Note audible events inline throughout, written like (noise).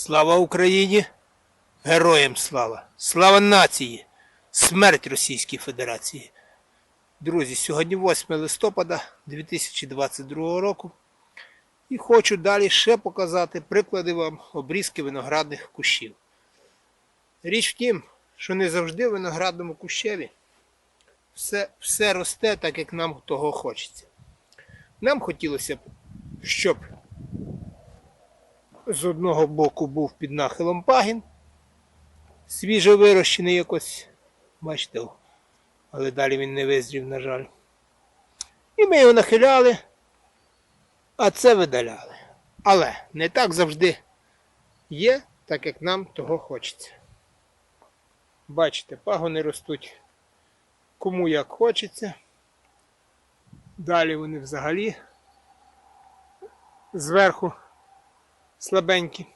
Слава Україні! Героям слава! Слава нації! Смерть Російській Федерації! Друзі, сьогодні 8 листопада 2022 року. І хочу далі ще показати приклади вам обрізки виноградних кущів. Річ в тім, що не завжди в виноградному кущеві все, все росте так, як нам того хочеться. Нам хотілося б, щоб з одного боку був під нахилом пагін, свіже вирощений якось, бачите, але далі він не визрів, на жаль. І ми його нахиляли, а це видаляли. Але не так завжди є, так як нам того хочеться. Бачите, пагони ростуть кому як хочеться. Далі вони взагалі зверху слабенькі.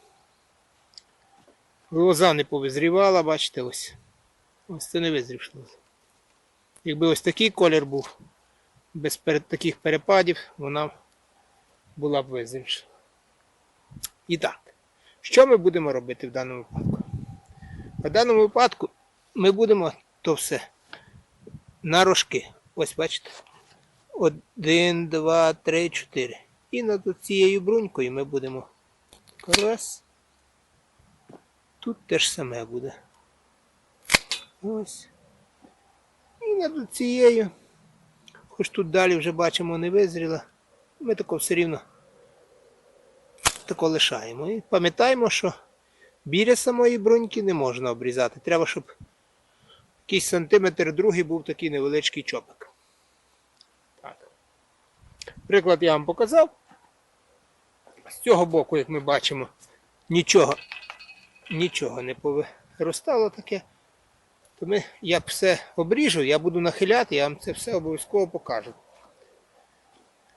Лоза не повизрівала, бачите, ось. Ось це не визрівша лоза. Якби ось такий колір був, без таких перепадів, вона була б визрівша. І так, що ми будемо робити в даному випадку? В даному випадку ми будемо то все на рожки. Ось бачите. Один, два, три, чотири. І над цією брунькою ми будемо раз. Тут те ж саме буде. Ось. І над цією. Хоч тут далі вже бачимо не визріла. Ми тако все рівно тако лишаємо. І пам'ятаємо, що біля самої бруньки не можна обрізати. Треба, щоб якийсь сантиметр другий був такий невеличкий чопик. Так. Приклад я вам показав. З цього боку, як ми бачимо, нічого, нічого не повиростало таке. То ми, я все обріжу, я буду нахиляти, я вам це все обов'язково покажу.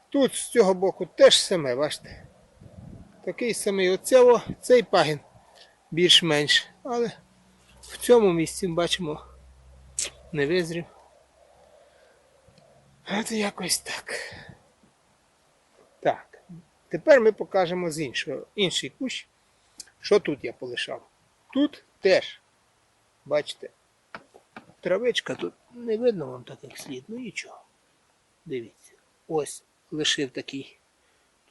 Тут з цього боку теж саме, бачите. Такий самий оцього, цей пагін більш-менш. Але в цьому місці бачимо не визрів. От якось так. Тепер ми покажемо з іншого, інший кущ. Що тут я полишав? Тут теж, бачите, травичка тут не видно вам так як слід, ну нічого. Дивіться. Ось лишив такий.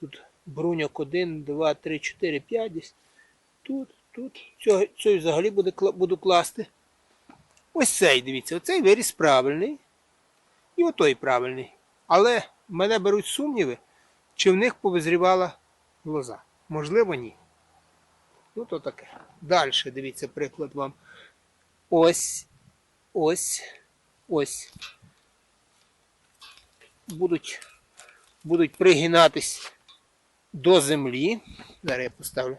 Тут бруньок 1, 2, 3, 4, 5 десь. Тут, тут. Цього взагалі буде, буду класти. Ось цей, дивіться, оцей виріс правильний. І отой правильний. Але мене беруть сумніви, чи в них повизрівала лоза. Можливо, ні. Ну, то таке. Далі, дивіться, приклад вам. Ось, ось, ось. Будуть, будуть пригинатись до землі. Зараз я поставлю.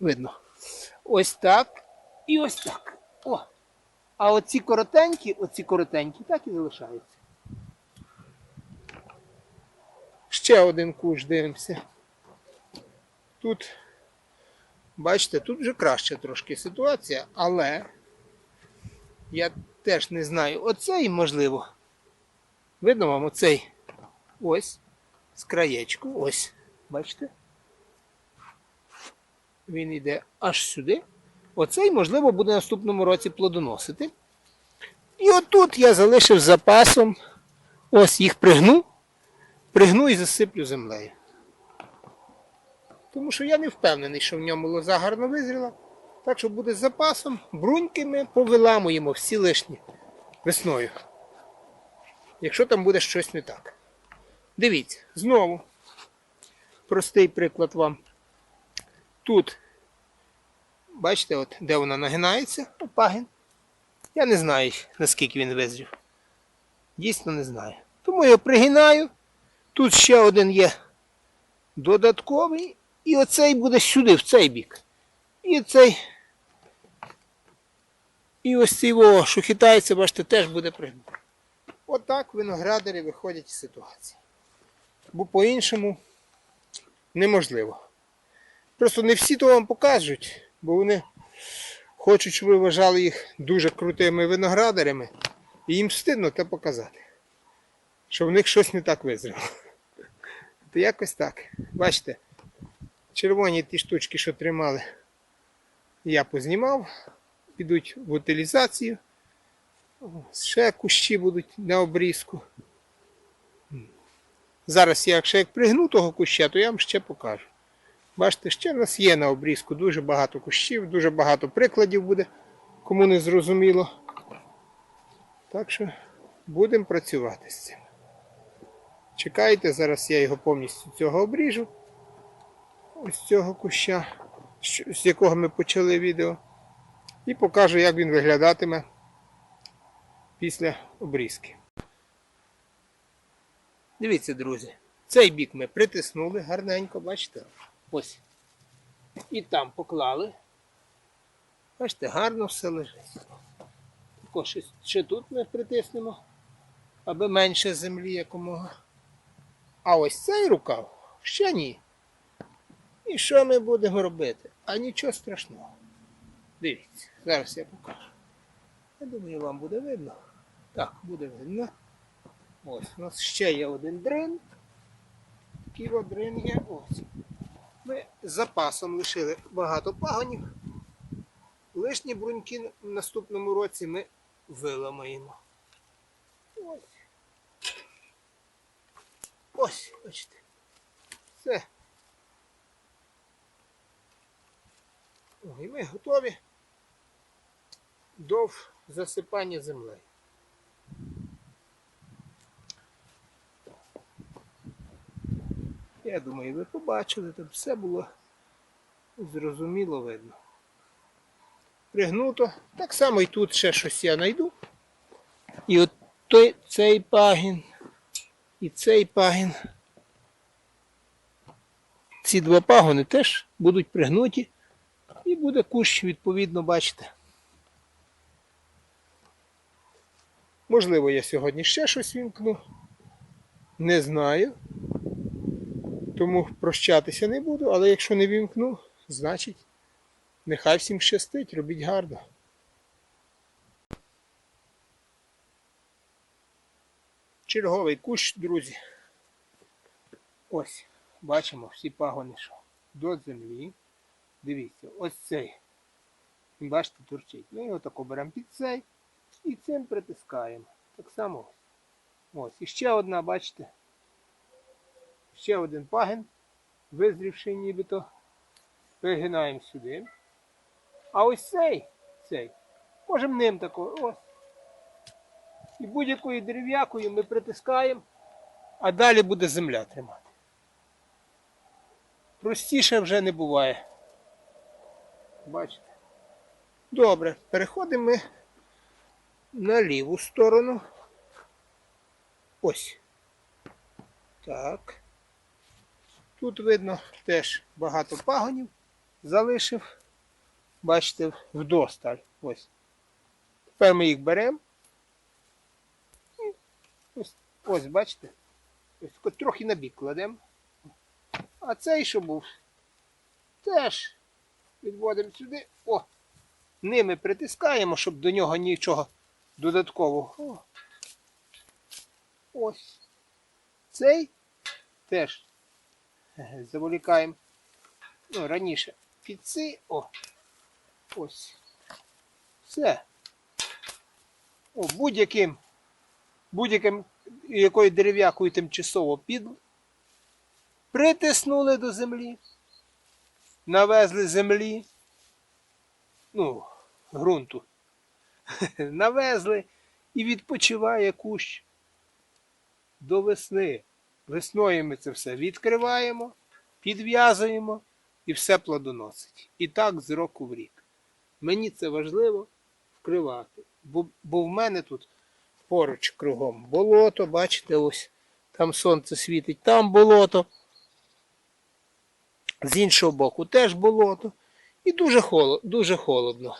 Видно. Ось так. І ось так. О. А оці коротенькі, оці коротенькі, так і залишаються. Ще один куш дивимося. Тут, бачите, тут вже краще трошки ситуація, але я теж не знаю. Оцей, можливо. Видно вам оцей ось з краєчку, ось. Бачите? Він йде аж сюди. Оцей, можливо, буде наступному році плодоносити. І отут я залишив запасом. Ось їх пригну, пригну і засиплю землею. Тому що я не впевнений, що в ньому лоза гарно визріла. Так що буде з запасом, бруньки ми повиламуємо всі лишні весною. Якщо там буде щось не так. Дивіться, знову простий приклад вам. Тут Бачите, от, де вона нагинається, О, пагін. Я не знаю, наскільки він визрів. Дійсно не знаю. Тому я пригинаю. Тут ще один є додатковий. І оцей буде сюди, в цей бік. І цей. І ось цей, о, що хитається, бачите, теж буде пригнути. Отак виноградарі виходять з ситуації. Бо по-іншому неможливо. Просто не всі то вам покажуть, бо вони хочуть, щоб ви вважали їх дуже крутими виноградарями, і їм стидно те показати, що в них щось не так визріло. То якось так. Бачите, Червоні ті штучки, що тримали, я познімав, підуть в утилізацію. Ще кущі будуть на обрізку. Зараз якщо як пригну того куща, то я вам ще покажу. Бачите, ще в нас є на обрізку дуже багато кущів, дуже багато прикладів буде, кому не зрозуміло. Так що будемо працювати з цим. Чекайте, зараз я його повністю цього обріжу. Ось цього куща, з якого ми почали відео. І покажу, як він виглядатиме після обрізки. Дивіться, друзі, цей бік ми притиснули гарненько, бачите? Ось. І там поклали. Бачите, гарно все лежить. Також ще- тут ми притиснемо, аби менше землі якомога. А ось цей рукав ще ні. І що ми будемо робити? А нічого страшного. Дивіться, зараз я покажу. Я думаю, вам буде видно. Так, буде видно. Ось, у нас ще є один дрин. Такий от дрин є. Ось. Ми з запасом лишили багато пагонів. Лишні бруньки в наступному році ми виламаємо. Ось. Ось, бачите. Все. І ми готові до засипання землею. Я думаю, ви побачили, там все було зрозуміло видно. Пригнуто. Так само і тут ще щось я знайду. І от той, цей пагін, і цей пагін. Ці два пагони теж будуть пригнуті. І буде кущ, відповідно, бачите. Можливо, я сьогодні ще щось вімкну. Не знаю. Тому прощатися не буду, але якщо не вімкну, значить нехай всім щастить, робіть гарно. Черговий кущ, друзі. Ось, бачимо всі пагони, що до землі. Дивіться, ось цей. Бачите, турчить. Ми його тако беремо під цей і цим притискаємо. Так само ось. Ось. І ще одна, бачите, ще один пагін, визрівший нібито. Пригинаємо сюди. А ось цей, цей, можемо ним тако, ось. І будь-якою дерев'якою ми притискаємо, а далі буде земля тримати. Простіше вже не буває. Бачите? Добре, переходимо на ліву сторону. Ось. Так. Тут видно теж багато пагонів залишив. Бачите, вдосталь. Ось. Тепер ми їх беремо. Ось, ось бачите? Ось трохи на бік кладемо. А цей, що був, теж відводимо сюди. О! Ними притискаємо, щоб до нього нічого додаткового. Ось. Цей теж заволікаємо. Ну, раніше під цей. О. Ось. Все. О, будь-яким, будь-яким якою дерев'якою тимчасово під. Притиснули до землі. Навезли землі. Ну, ґрунту. (laughs) Навезли і відпочиває кущ до весни. Весною ми це все відкриваємо, підв'язуємо і все плодоносить. І так з року в рік. Мені це важливо вкривати. Бо, бо в мене тут поруч кругом болото, бачите, ось там сонце світить, там болото. З іншого боку теж болото. І дуже холодно, дуже холодно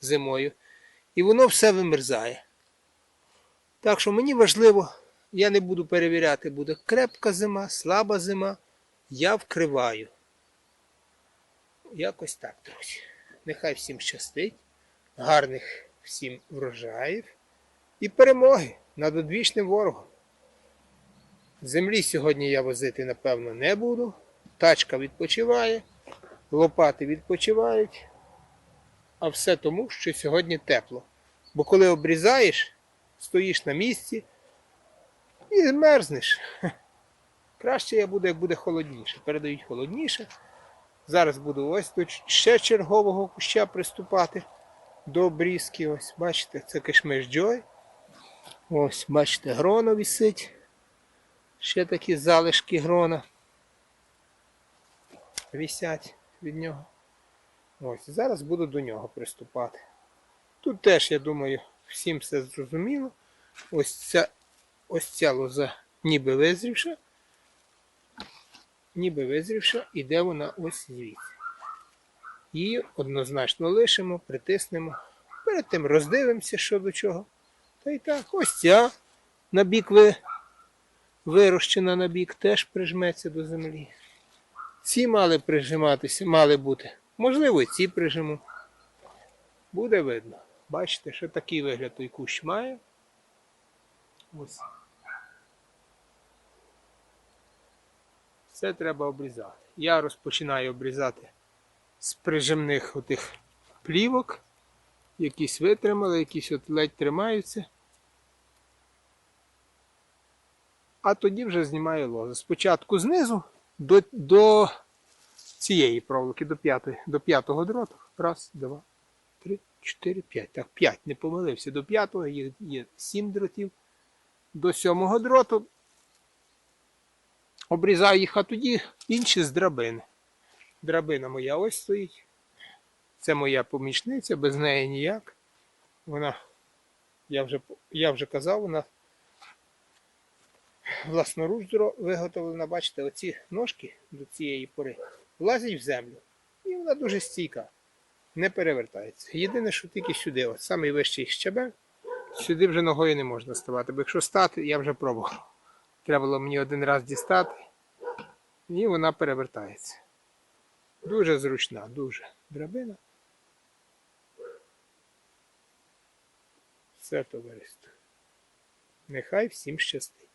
зимою. І воно все вимерзає. Так що мені важливо, я не буду перевіряти, буде крепка зима, слаба зима. Я вкриваю. Якось так, друзі. Нехай всім щастить, гарних всім врожаїв і перемоги над одвічним ворогом. Землі сьогодні я возити, напевно, не буду. Тачка відпочиває. лопати відпочивають, а все тому, що сьогодні тепло. Бо коли обрізаєш, стоїш на місці і змерзнеш. (laughs) Краще я буду, як буде холодніше. Передають холодніше. Зараз буду ось до ще чергового куща приступати до обрізки. Ось, бачите, це кишмиш Джой. Ось, бачите, гроно висить. Ще такі залишки грона висять від нього. Ось, зараз буду до нього приступати. Тут теж, я думаю, всім все зрозуміло. Ось ця, ось ця лоза ніби визрівша. Ніби визрівша, іде вона ось звідси. Її однозначно лишимо, притиснемо. Перед тим роздивимося, що до чого. Та й так, ось ця на бік ви, вирощена на бік, теж прижметься до землі. Ці мали прижиматися, мали бути. Можливо, і ці прижму. Буде видно. Бачите, що такий вигляд той кущ має. Ось. Це треба обрізати. Я розпочинаю обрізати з прижимних отих плівок. Якісь витримали, якісь от ледь тримаються. А тоді вже знімаю лози. Спочатку знизу до, до цієї проволоки, до, п'ятої, до п'ятого дроту. Раз, два, три, чотири, п'ять. Так, п'ять, не помилився. До п'ятого є, є сім дротів. До сьомого дроту обрізаю їх, а тоді інші з драбини. Драбина моя ось стоїть. Це моя помічниця, без неї ніяк. Вона, я вже, я вже казав, вона власноруч виготовлена, бачите, оці ножки до цієї пори влазять в землю. І вона дуже стійка, не перевертається. Єдине, що тільки сюди, от самий вищий щабель, сюди вже ногою не можна ставати. Бо якщо стати, я вже пробував. Треба було мені один раз дістати, і вона перевертається. Дуже зручна, дуже драбина. Все товариство. Нехай всім щастить.